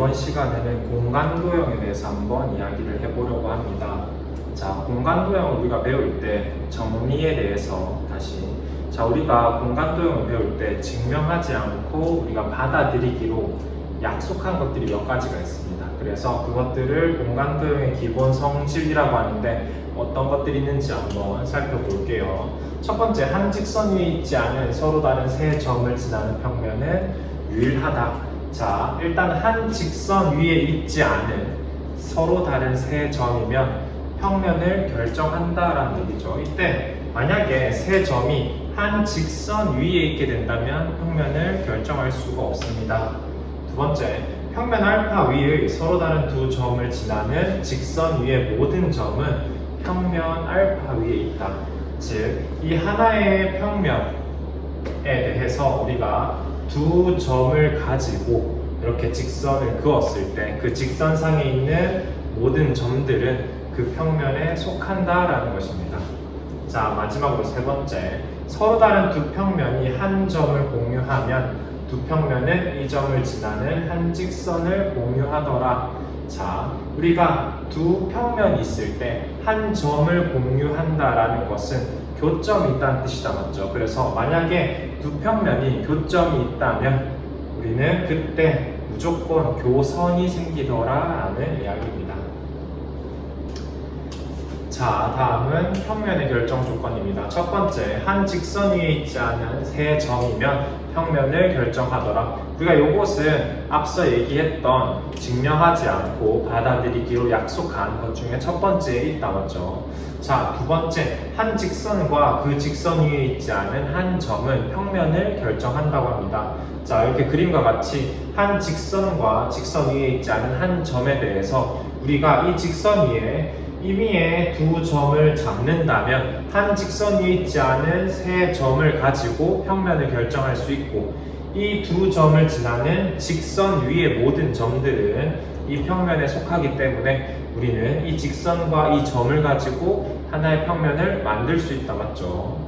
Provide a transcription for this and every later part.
이번 시간에는 공간도형에 대해서 한번 이야기를 해보려고 합니다. 자, 공간도형을 우리가 배울 때 정리에 대해서 다시 자, 우리가 공간도형을 배울 때 증명하지 않고 우리가 받아들이기로 약속한 것들이 몇 가지가 있습니다. 그래서 그것들을 공간도형의 기본 성질이라고 하는데 어떤 것들이 있는지 한번 살펴볼게요. 첫 번째, 한 직선 위에 있지 않은 서로 다른 세 점을 지나는 평면은 유일하다. 자, 일단 한 직선 위에 있지 않은 서로 다른 세 점이면 평면을 결정한다라는 얘기죠. 이때 만약에 세 점이 한 직선 위에 있게 된다면 평면을 결정할 수가 없습니다. 두 번째, 평면 알파 위의 서로 다른 두 점을 지나는 직선 위의 모든 점은 평면 알파 위에 있다. 즉, 이 하나의 평면에 대해서 우리가 두 점을 가지고 이렇게 직선을 그었을 때 그 직선상에 있는 모든 점들은 그 평면에 속한다라는 것입니다. 자, 마지막으로 세 번째. 서로 다른 두 평면이 한 점을 공유하면 두 평면은 이 점을 지나는 한 직선을 공유하더라. 자, 우리가 두 평면이 있을 때 한 점을 공유한다라는 것은 교점이 있다는 뜻이다 맞죠? 그래서 만약에 두 평면이 교점이 있다면 우리는 그때 무조건 교선이 생기더라 라는 이야기입니다. 자, 다음은 평면의 결정 조건입니다. 첫 번째, 한 직선 위에 있지 않은 세 점이면 평면을 결정하더라. 우리가 이것은 앞서 얘기했던 증명하지 않고 받아들이기로 약속한 것 중에 첫 번째에 있다 맞죠? 자, 두 번째, 한 직선과 그 직선 위에 있지 않은 한 점은 평면을 결정한다고 합니다. 자, 이렇게 그림과 같이 한 직선과 직선 위에 있지 않은 한 점에 대해서 우리가 이 직선 위에 임의의 두 점을 잡는다면 한 직선 위에 있지 않은 세 점을 가지고 평면을 결정할 수 있고 이 두 점을 지나는 직선 위의 모든 점들은 이 평면에 속하기 때문에 우리는 이 직선과 이 점을 가지고 하나의 평면을 만들 수 있다 맞죠?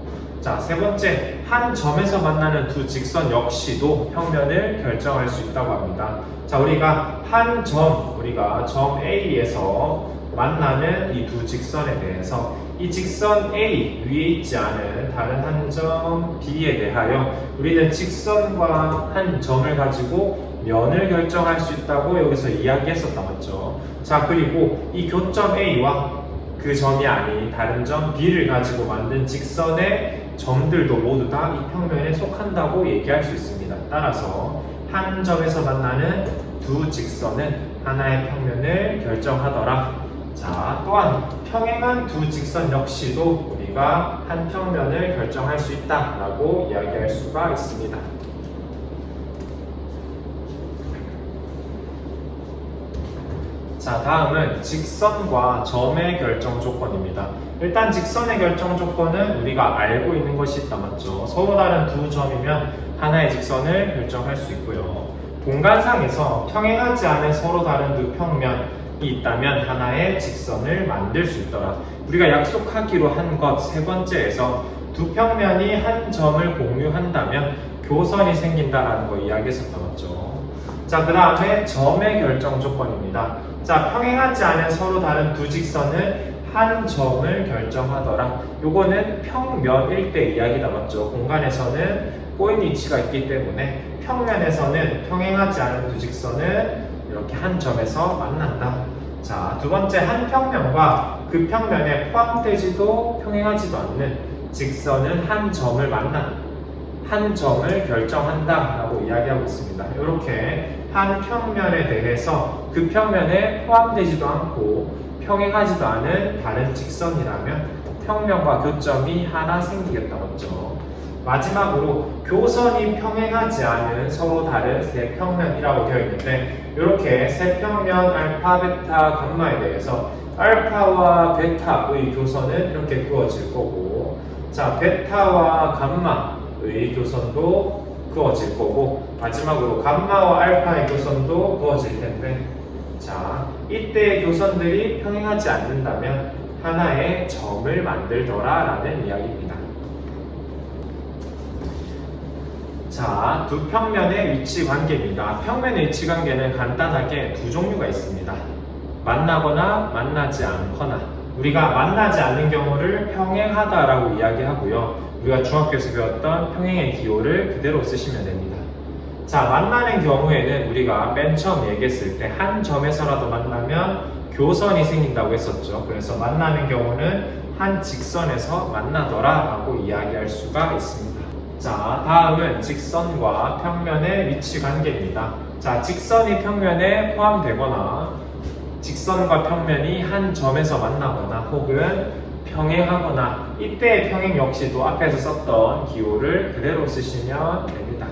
자, 세 번째, 한 점에서 만나는 두 직선 역시도 평면을 결정할 수 있다고 합니다. 자, 우리가 한 점, 우리가 점 A에서 만나는 이 두 직선에 대해서 이 직선 A 위에 있지 않은 다른 한 점 B에 대하여 우리는 직선과 한 점을 가지고 면을 결정할 수 있다고 여기서 이야기했었다 맞죠? 자 그리고 이 교점 A와 그 점이 아닌 다른 점 B를 가지고 만든 직선의 점들도 모두 다 이 평면에 속한다고 얘기할 수 있습니다. 따라서 한 점에서 만나는 두 직선은 하나의 평면을 결정하더라. 자, 또한 평행한 두 직선 역시도 우리가 한 평면을 결정할 수 있다라고 이야기할 수가 있습니다. 자, 다음은 직선과 점의 결정 조건입니다. 일단 직선의 결정 조건은 우리가 알고 있는 것이 있다 맞죠? 서로 다른 두 점이면 하나의 직선을 결정할 수 있고요. 공간상에서 평행하지 않은 서로 다른 두 평면이 있다면 하나의 직선을 만들 수 있더라. 우리가 약속하기로 한 것 세 번째에서 두 평면이 한 점을 공유한다면 교선이 생긴다라는 거 이야기했었다 맞죠? 자, 그 다음에 점의 결정 조건입니다. 자, 평행하지 않은 서로 다른 두 직선은 한 점을 결정하더라. 요거는 평면일 때 이야기다 맞죠? 공간에서는 꼬인 위치가 있기 때문에 평면에서는 평행하지 않은 두 직선은 이렇게 한 점에서 만난다. 자, 두 번째 한 평면과 그 평면에 포함되지도 평행하지도 않는 직선은 한 점을 만난 한 점을 결정한다라고 이야기하고 있습니다. 이렇게 한 평면에 대해서 그 평면에 포함되지도 않고 평행하지도 않은 다른 직선이라면 평면과 교점이 하나 생기겠다 맞죠? 마지막으로 교선이 평행하지 않은 서로 다른 세 평면이라고 되어 있는데 이렇게 세 평면 알파, 베타, 감마에 대해서 알파와 베타의 교선은 이렇게 그어질 거고 자 베타와 감마의 교선도 그어질 거고 마지막으로 감마와 알파의 교선도 그어질 텐데 자 이때의 교선들이 평행하지 않는다면 하나의 점을 만들더라 라는 이야기입니다. 자, 두 평면의 위치 관계입니다. 평면의 위치 관계는 간단하게 두 종류가 있습니다. 만나거나 만나지 않거나. 우리가 만나지 않는 경우를 평행하다라고 이야기하고요. 우리가 중학교에서 배웠던 평행의 기호를 그대로 쓰시면 됩니다. 자, 만나는 경우에는 우리가 맨 처음 얘기했을 때 한 점에서라도 만나면 교선이 생긴다고 했었죠. 그래서 만나는 경우는 한 직선에서 만나더라 라고 이야기할 수가 있습니다. 자, 다음은 직선과 평면의 위치 관계입니다. 자, 직선이 평면에 포함되거나 직선과 평면이 한 점에서 만나거나 혹은 평행하거나 이때의 평행 역시도 앞에서 썼던 기호를 그대로 쓰시면 됩니다.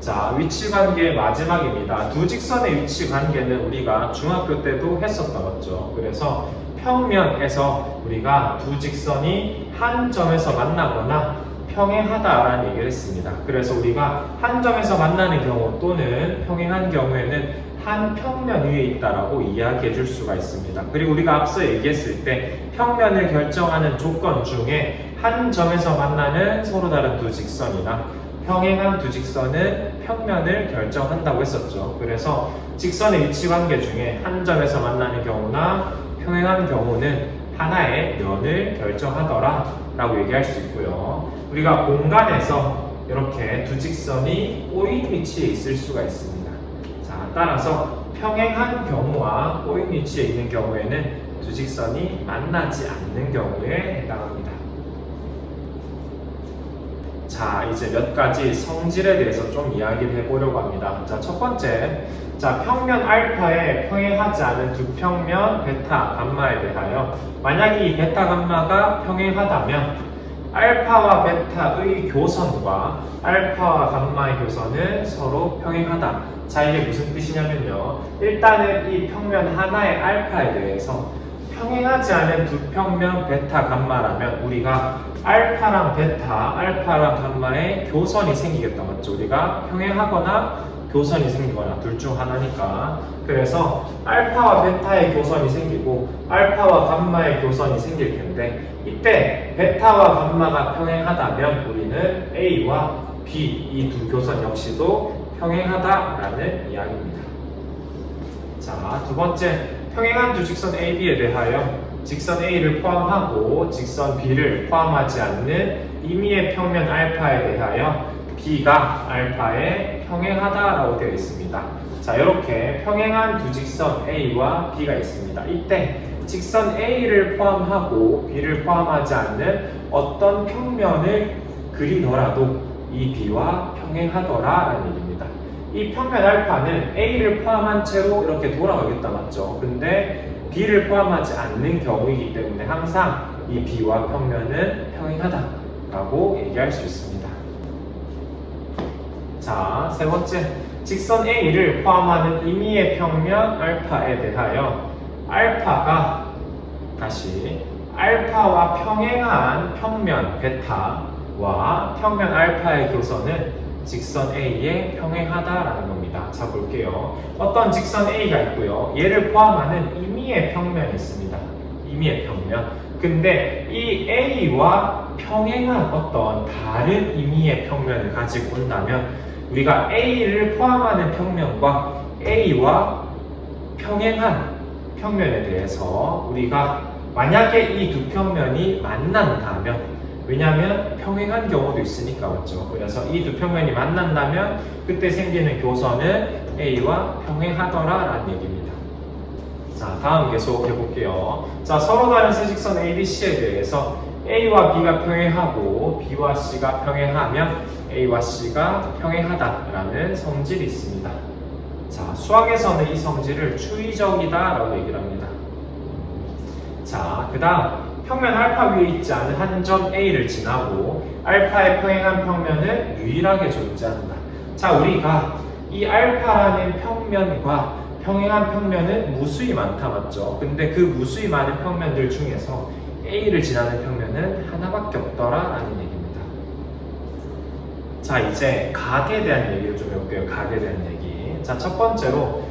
자, 위치 관계 마지막입니다. 두 직선의 위치 관계는 우리가 중학교 때도 했었던 거죠. 그래서 평면에서 우리가 두 직선이 한 점에서 만나거나 평행하다라는 얘기를 했습니다. 그래서 우리가 한 점에서 만나는 경우 또는 평행한 경우에는 한 평면 위에 있다라고 이야기해 줄 수가 있습니다. 그리고 우리가 앞서 얘기했을 때 평면을 결정하는 조건 중에 한 점에서 만나는 서로 다른 두 직선이나 평행한 두 직선은 평면을 결정한다고 했었죠. 그래서 직선의 위치 관계 중에 한 점에서 만나는 경우나 평행한 경우는 하나의 면을 결정하더라 라고 얘기할 수 있고요. 우리가 공간에서 이렇게 두 직선이 꼬인 위치에 있을 수가 있습니다. 자, 따라서 평행한 경우와 꼬인 위치에 있는 경우에는 두 직선이 만나지 않는 경우에 해당합니다. 자, 이제 몇 가지 성질에 대해서 좀 이야기를 해보려고 합니다. 자, 첫 번째. 자, 평면 알파에 평행하지 않은 두 평면 베타, 감마에 대하여 만약에 이 베타, 감마가 평행하다면 알파와 베타의 교선과 알파와 감마의 교선은 서로 평행하다. 자, 이게 무슨 뜻이냐면요. 일단은 이 평면 하나의 알파에 대해서 평행하지 않은 두 평면 베타 감마라면 우리가 알파랑 베타, 알파랑 감마의 교선이 생기겠다 맞죠? 우리가 평행하거나 교선이 생기거나 둘 중 하나니까 그래서 알파와 베타의 교선이 생기고 알파와 감마의 교선이 생길 텐데 이때 베타와 감마가 평행하다면 우리는 A와 B 이 두 교선 역시도 평행하다라는 이야기입니다. 자, 두 번째, 평행한 두 직선 AB에 대하여 직선 A를 포함하고 직선 B를 포함하지 않는 임의의 평면 알파에 대하여 B가 알파에 평행하다라고 되어 있습니다. 자, 이렇게 평행한 두 직선 A와 B가 있습니다. 이때 직선 A를 포함하고 B를 포함하지 않는 어떤 평면을 그리더라도 이 B와 평행하더라라는 얘기입니다. 이 평면 알파는 A를 포함한 채로 이렇게 돌아가겠다 맞죠? 근데 B를 포함하지 않는 경우이기 때문에 항상 이 B와 평면은 평행하다라고 얘기할 수 있습니다. 자, 세 번째. 직선 A를 포함하는 임의의 평면 알파에 대하여 알파가 다시 알파와 평행한 평면 베타와 평면 알파의 교선은 직선 A에 평행하다라는 겁니다. 자 볼게요. 어떤 직선 A가 있고요. 얘를 포함하는 임의의 평면이 있습니다. 임의의 평면. 근데 이 A와 평행한 어떤 다른 임의의 평면을 가지고 온다면 우리가 A를 포함하는 평면과 A와 평행한 평면에 대해서 우리가 만약에 이 두 평면이 만난다면 왜냐하면 평행한 경우도 있으니까 맞죠. 그래서 이 두 평면이 만난다면 그때 생기는 교선은 A와 평행하더라라는 얘기입니다. 자, 다음 계속 해볼게요. 자, 서로 다른 세직선 ABC에 대해서 A와 B가 평행하고 B와 C가 평행하면 A와 C가 평행하다라는 성질이 있습니다. 자, 수학에서는 이 성질을 추이적이다라고 얘기를 합니다. 자, 그 다음 평면 알파 위에 있지 않은 한 점 A를 지나고 알파에 평행한 평면은 유일하게 존재한다. 자, 우리가 이 알파라는 평면과 평행한 평면은 무수히 많다 맞죠? 근데 그 무수히 많은 평면들 중에서 A를 지나는 평면은 하나밖에 없더라라는 얘기입니다. 자, 이제 각에 대한 얘기를 좀 해볼게요. 각에 대한 얘기. 자, 첫 번째로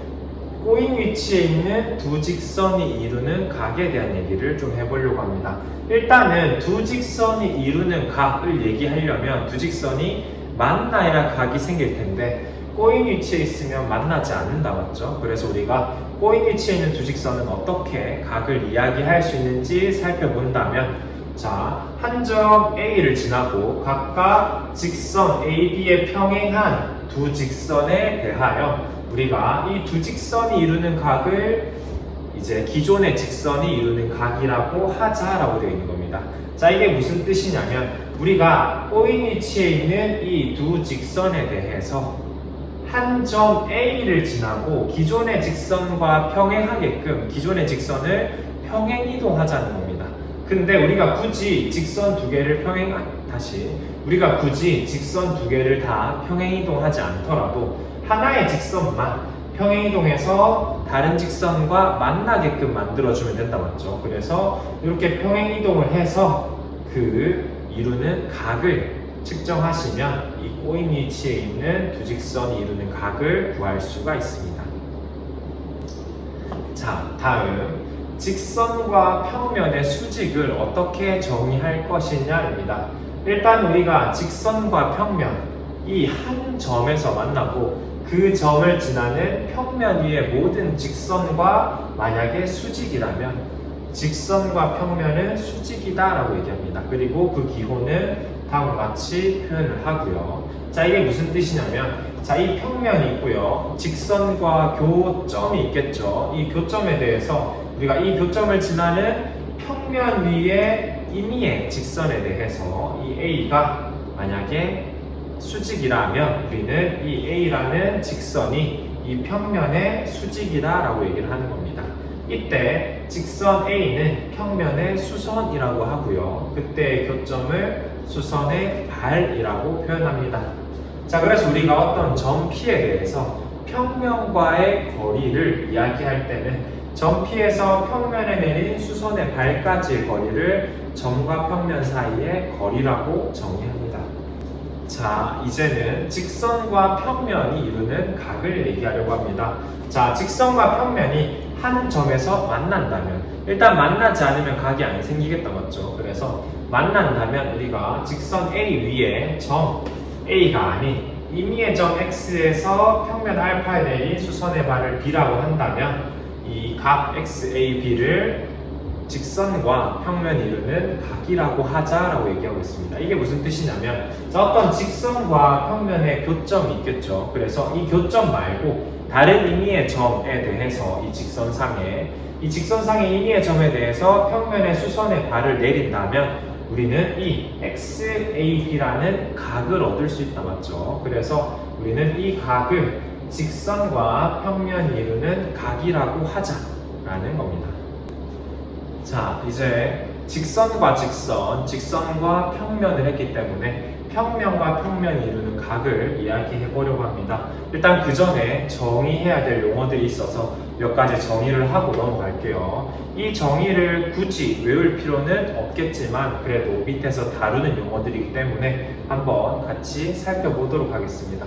꼬인 위치에 있는 두 직선이 이루는 각에 대한 얘기를 좀 해보려고 합니다. 일단은 두 직선이 이루는 각을 얘기하려면 두 직선이 만나야 각이 생길 텐데 꼬인 위치에 있으면 만나지 않는다 맞죠? 그래서 우리가 꼬인 위치에 있는 두 직선은 어떻게 각을 이야기할 수 있는지 살펴본다면 자, 한 점 A를 지나고 각각 직선 AB에 평행한 두 직선에 대하여 우리가 이 두 직선이 이루는 각을 이제 기존의 직선이 이루는 각이라고 하자라고 되어 있는 겁니다. 자, 이게 무슨 뜻이냐면 우리가 꼬인 위치에 있는 이 두 직선에 대해서 한 점 A를 지나고 기존의 직선과 평행하게끔 기존의 직선을 평행 이동하자는 겁니다. 근데 우리가 굳이 직선 두 개를 평행 아, 다시 우리가 굳이 직선 두 개를 다 평행 이동하지 않더라도 하나의 직선만 평행 이동해서 다른 직선과 만나게끔 만들어주면 된다 맞죠? 그래서 이렇게 평행 이동을 해서 그 이루는 각을 측정하시면 이 꼬인 위치에 있는 두 직선이 이루는 각을 구할 수가 있습니다. 자, 다음 직선과 평면의 수직을 어떻게 정의할 것이냐입니다. 일단 우리가 직선과 평면 이 한 점에서 만나고 그 점을 지나는 평면 위의 모든 직선과 만약에 수직이라면 직선과 평면은 수직이다라고 얘기합니다. 그리고 그 기호는 다음과 같이 표현을 하고요. 자, 이게 무슨 뜻이냐면, 자, 이 평면이 있고요. 직선과 교점이 있겠죠. 이 교점에 대해서 우리가 이 교점을 지나는 평면 위의 임의의 직선에 대해서 이 A가 만약에 수직이라면 우리는 이 A라는 직선이 이 평면의 수직이다 라고 얘기를 하는 겁니다. 이때 직선 A는 평면의 수선이라고 하고요. 그때의 교점을 수선의 발이라고 표현합니다. 자, 그래서 우리가 어떤 점 P에 대해서 평면과의 거리를 이야기할 때는 점 P에서 평면에 내린 수선의 발까지의 거리를 점과 평면 사이의 거리라고 정의합니다. 자, 이제는 직선과 평면이 이루는 각을 얘기하려고 합니다. 자, 직선과 평면이 한 점에서 만난다면 일단 만나지 않으면 각이 안 생기겠다 맞죠? 그래서 만난다면 우리가 직선 A 위에 점 A가 아닌 임의의 점 X에서 평면 알파에 내린 수선의 발을 B라고 한다면 이 각 XAB를 직선과 평면이 이루는 각이라고 하자라고 얘기하고 있습니다. 이게 무슨 뜻이냐면 자, 어떤 직선과 평면의 교점이 있겠죠. 그래서 이 교점 말고 다른 의미의 점에 대해서 이 직선상에 이 직선상의 의미의 점에 대해서 평면의 수선의 발을 내린다면 우리는 이 XAB라는 각을 얻을 수 있다 맞죠? 그래서 우리는 이 각을 직선과 평면이 이루는 각이라고 하자라는 겁니다. 자, 이제 직선과 직선, 직선과 평면을 했기 때문에 평면과 평면이 이루는 각을 이야기해 보려고 합니다. 일단 그 전에 정의해야 될 용어들이 있어서 몇 가지 정의를 하고 넘어갈게요. 이 정의를 굳이 외울 필요는 없겠지만 그래도 밑에서 다루는 용어들이기 때문에 한번 같이 살펴보도록 하겠습니다.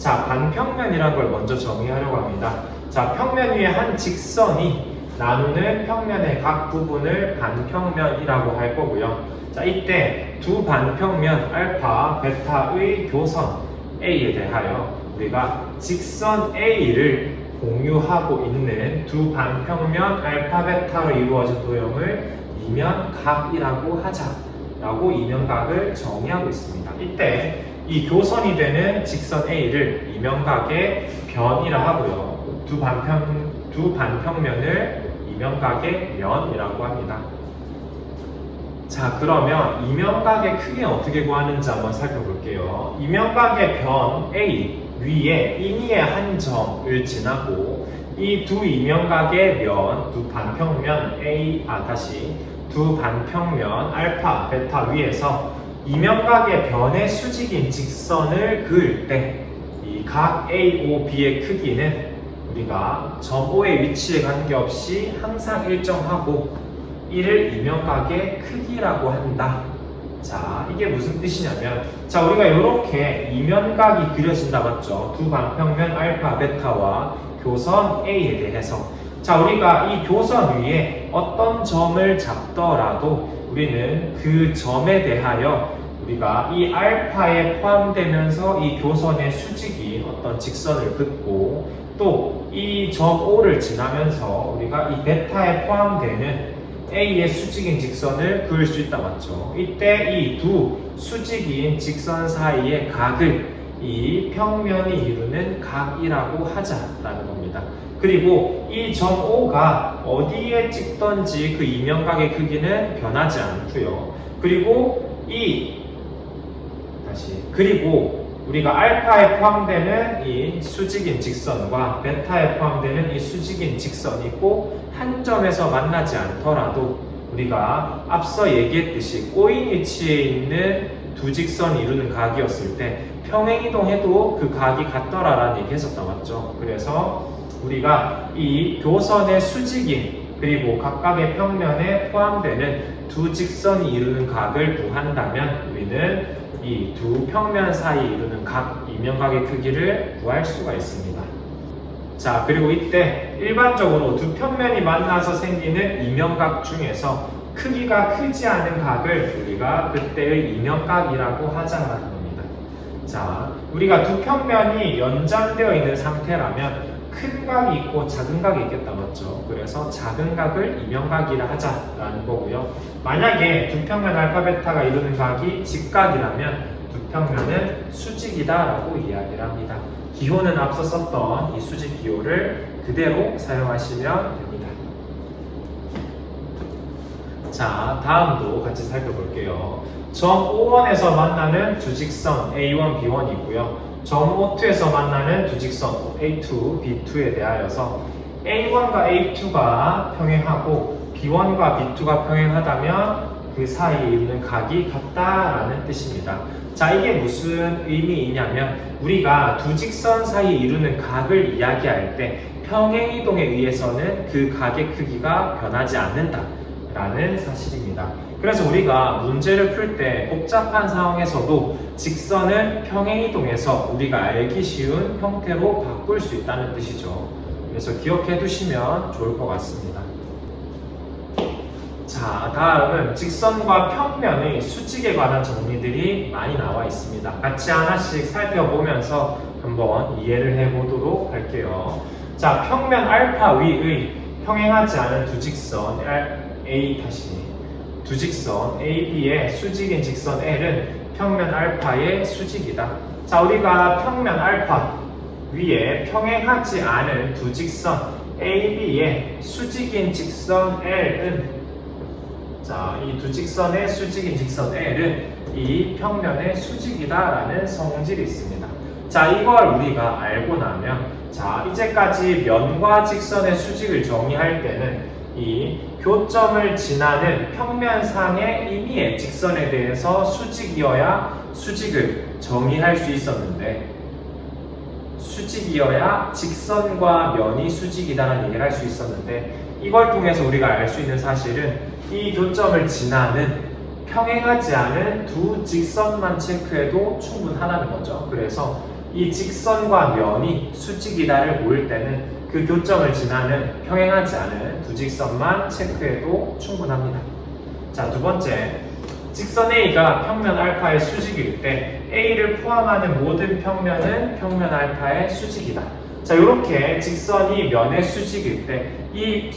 자, 반평면이라는 걸 먼저 정의하려고 합니다. 자, 평면 위에 한 직선이 나누는 평면의 각 부분을 반평면이라고 할 거고요. 자, 이때 두 반평면 알파, 베타의 교선 A에 대하여 우리가 직선 A를 공유하고 있는 두 반평면 알파, 베타로 이루어진 도형을 이면각이라고 하자라고 이면각을 정의하고 있습니다. 이때 이 교선이 되는 직선 A를 이면각의 변이라 하고요. 두 반평 두 반평면을 이면각의 면이라고 합니다. 자, 그러면 이면각의 크기는 어떻게 구하는지 한번 살펴볼게요. 이면각의 변 A 위에 임의의 한 점을 지나고 이 두 이면각의 면, 두 반평면 A, 아, 다시 두 반평면 알파, 베타 위에서 이면각의 변의 수직인 직선을 그을 때 이 각 AOB의 크기는 우리가 점 O의 위치에 관계없이 항상 일정하고 이를 이면각의 크기라고 한다. 자, 이게 무슨 뜻이냐면, 자, 우리가 이렇게 이면각이 그려진다 맞죠? 두 반평면 알파, 베타와 교선 A에 대해서 자 우리가 이 교선 위에 어떤 점을 잡더라도 우리는 그 점에 대하여 우리가 이 알파에 포함되면서 이 교선의 수직이 어떤 직선을 긋고 또 이 점 O를 지나면서 우리가 이 베타에 포함되는 A의 수직인 직선을 그을 수 있다 맞죠? 이때 이 두 수직인 직선 사이의 각을 이 평면이 이루는 각이라고 하자라는 겁니다. 그리고 이 점 O가 어디에 찍던지 그 이면각의 크기는 변하지 않고요. 그리고 이 다시 그리고 우리가 알파에 포함되는 이 수직인 직선과 베타에 포함되는 이 수직인 직선이 꼭한 점에서 만나지 않더라도 우리가 앞서 얘기했듯이 꼬인 위치에 있는 두 직선이 이루는 각이었을 때 평행이동해도 그 각이 같더라라는 얘기 했었다 맞죠? 그래서 우리가 이 교선의 수직인 그리고 각각의 평면에 포함되는 두 직선이 이루는 각을 구한다면 우리는 이 두 평면 사이 이루는 각 이면각의 크기를 구할 수가 있습니다. 자, 그리고 이때 일반적으로 두 평면이 만나서 생기는 이면각 중에서 크기가 크지 않은 각을 우리가 그때의 이면각이라고 하자라는 겁니다. 자, 우리가 두 평면이 연장되어 있는 상태라면 큰 각이 있고 작은 각이 있겠다 맞죠? 그래서 작은 각을 이면각이라 하자라는 거고요. 만약에 두 평면 알파 베타가 이루는 각이 직각이라면 두 평면은 수직이다라고 이야기를 합니다. 기호는 앞서 썼던 이 수직 기호를 그대로 사용하시면 됩니다. 자, 다음도 같이 살펴볼게요. 점 O1에서 만나는 두 직선 A1, B1이 있고요. 점 O2에서 만나는 두 직선 A2, B2에 대하여서 A1과 A2가 평행하고 B1과 B2가 평행하다면 그 사이에 있는 각이 같다라는 뜻입니다. 자, 이게 무슨 의미이냐면 우리가 두 직선 사이에 이루는 각을 이야기할 때 평행 이동에 의해서는 그 각의 크기가 변하지 않는다 라는 사실입니다. 그래서 우리가 문제를 풀 때 복잡한 상황에서도 직선을 평행이동에서 우리가 알기 쉬운 형태로 바꿀 수 있다는 뜻이죠. 그래서 기억해 두시면 좋을 것 같습니다. 자, 다음은 직선과 평면의 수직에 관한 정리들이 많이 나와 있습니다. 같이 하나씩 살펴보면서 한번 이해를 해보도록 할게요. 자, 평면 알파 위의 평행하지 않은 두 직선 A 다시 두 직선 AB의 수직인 직선 L은 평면 알파의 수직이다. 자, 우리가 평면 알파 위에 평행하지 않은 두 직선 AB의 수직인 직선 L은 자, 이 두 직선의 수직인 직선 L은 이 평면의 수직이다라는 성질이 있습니다. 자, 이걸 우리가 알고 나면 자, 이제까지 면과 직선의 수직을 정의할 때는 이 교점을 지나는 평면상의 임의의 직선에 대해서 수직이어야 수직을 정의할 수 있었는데 수직이어야 직선과 면이 수직이다라는 얘기를 할 수 있었는데 이걸 통해서 우리가 알 수 있는 사실은 이 교점을 지나는 평행하지 않은 두 직선만 체크해도 충분하다는 거죠. 그래서 이 직선과 면이 수직이다를 모을 때는 그 교점을 지나는 평행하지 않은 두 직선만 체크해도 충분합니다. 자, 두 번째. 직선 A가 평면 알파의 수직일 때 A를 포함하는 모든 평면은 평면 알파의 수직이다. 자, 이렇게 직선이 면의 수직일 때이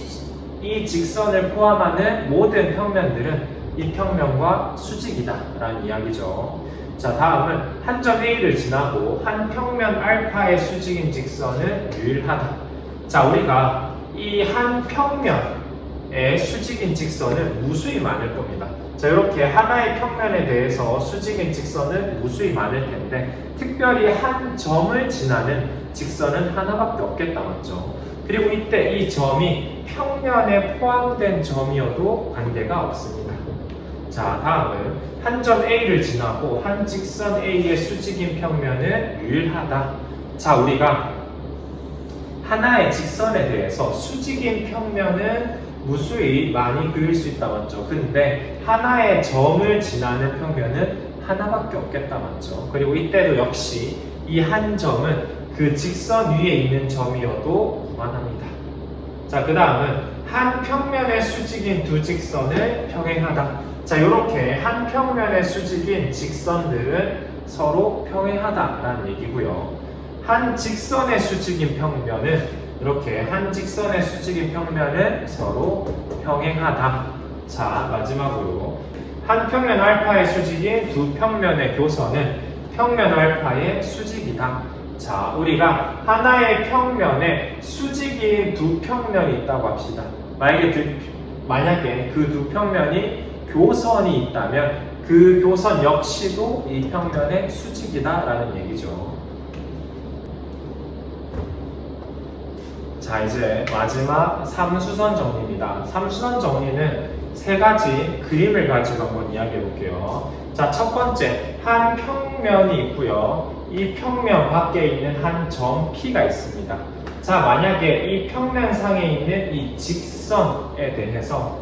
이 직선을 포함하는 모든 평면들은 이 평면과 수직이다 라는 이야기죠. 자, 다음은 한 점 A를 지나고 한 평면 알파의 수직인 직선은 유일하다. 자, 우리가 이 한 평면의 수직인 직선은 무수히 많을 겁니다. 자, 이렇게 하나의 평면에 대해서 수직인 직선은 무수히 많을 텐데, 특별히 한 점을 지나는 직선은 하나밖에 없겠다, 맞죠? 그리고 이때 이 점이 평면에 포함된 점이어도 관계가 없습니다. 자, 다음은 한 점 A를 지나고 한 직선 A의 수직인 평면은 유일하다. 자, 우리가 하나의 직선에 대해서 수직인 평면은 무수히 많이 그릴 수 있다 맞죠? 근데 하나의 점을 지나는 평면은 하나밖에 없겠다 맞죠? 그리고 이때도 역시 이 한 점은 그 직선 위에 있는 점이어도 무한합니다. 자, 그 다음은 한 평면의 수직인 두 직선을 평행하다. 자, 이렇게 한 평면의 수직인 직선들은 서로 평행하다라는 얘기고요. 한 직선의 수직인 평면은 이렇게 한 직선의 수직인 평면은 서로 평행하다. 자, 마지막으로 한 평면 알파의 수직인 두 평면의 교선은 평면 알파의 수직이다. 자, 우리가 하나의 평면에 수직인 두 평면이 있다고 합시다. 만약에, 두, 만약에 그 두 평면이 교선이 있다면 그 교선 역시도 이 평면의 수직이다라는 얘기죠. 자, 이제 마지막 삼수선 정리입니다. 삼수선 정리는 세 가지 그림을 가지고 한번 이야기해 볼게요. 자, 첫 번째, 한 평면이 있고요. 이 평면 밖에 있는 한 점 P가 있습니다. 자, 만약에 이 평면상에 있는 이 직선에 대해서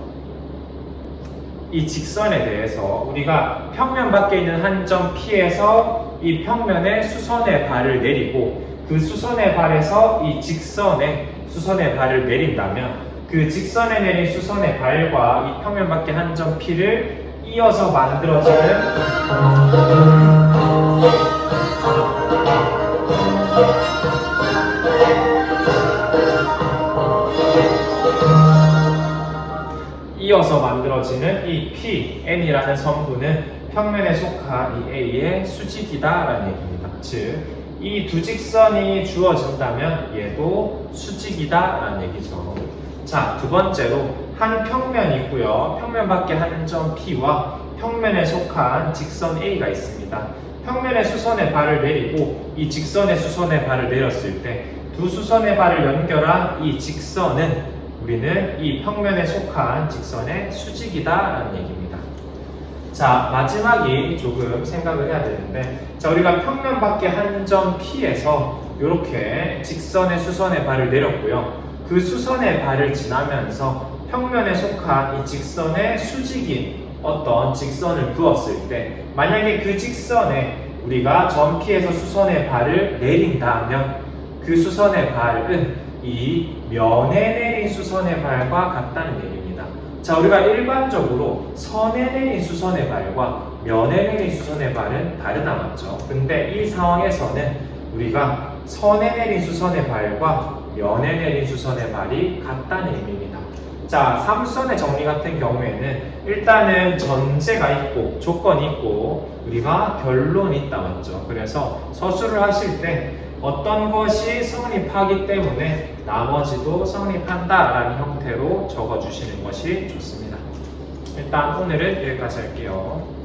이 직선에 대해서 우리가 평면 밖에 있는 한 점 P에서 이 평면에 수선의 발을 내리고 그 수선의 발에서 이 직선에 수선의 발을 내린다면 그 직선에 내린 수선의 발과 이 평면 밖에 한 점 P를 이어서 만들어지는 이어서 만들어지는 이 P, N이라는 성분은 평면에 속한 이 A의 수직이다라는 얘기입니다. 즉, 이 두 직선이 주어진다면 얘도 수직이다 라는 얘기죠. 자, 두 번째로 한 평면이 있고요. 평면 밖에 한 점 P와 평면에 속한 직선 A가 있습니다. 평면의 수선의 발을 내리고 이 직선의 수선의 발을 내렸을 때 두 수선의 발을 연결한 이 직선은 우리는 이 평면에 속한 직선의 수직이다 라는 얘기입니다. 자, 마지막이 조금 생각을 해야 되는데, 자, 우리가 평면 밖에 한 점 P에서 이렇게 직선의 수선의 발을 내렸고요. 그 수선의 발을 지나면서 평면에 속한 이 직선의 수직인 어떤 직선을 그었을 때, 만약에 그 직선에 우리가 점 P에서 수선의 발을 내린다면 그 수선의 발은 이 면에 내린 수선의 발과 같다는 얘기입니다. 자, 우리가 일반적으로 내린 수선의 면에 내린 수선의 발은 다르다 맞죠? 근데 이 상황에서는 우리가 내린 수선의 면에 내린 수선의 발이 같다는 의미입니다. 자, 삼수선의 정리 같은 경우에는 일단은 전제가 있고 조건이 있고 우리가 결론이 있다 맞죠? 그래서 서술을 하실 때 어떤 것이 성립하기 때문에 나머지도 성립한다라는 형태로 적어주시는 것이 좋습니다. 일단 오늘은 여기까지 할게요.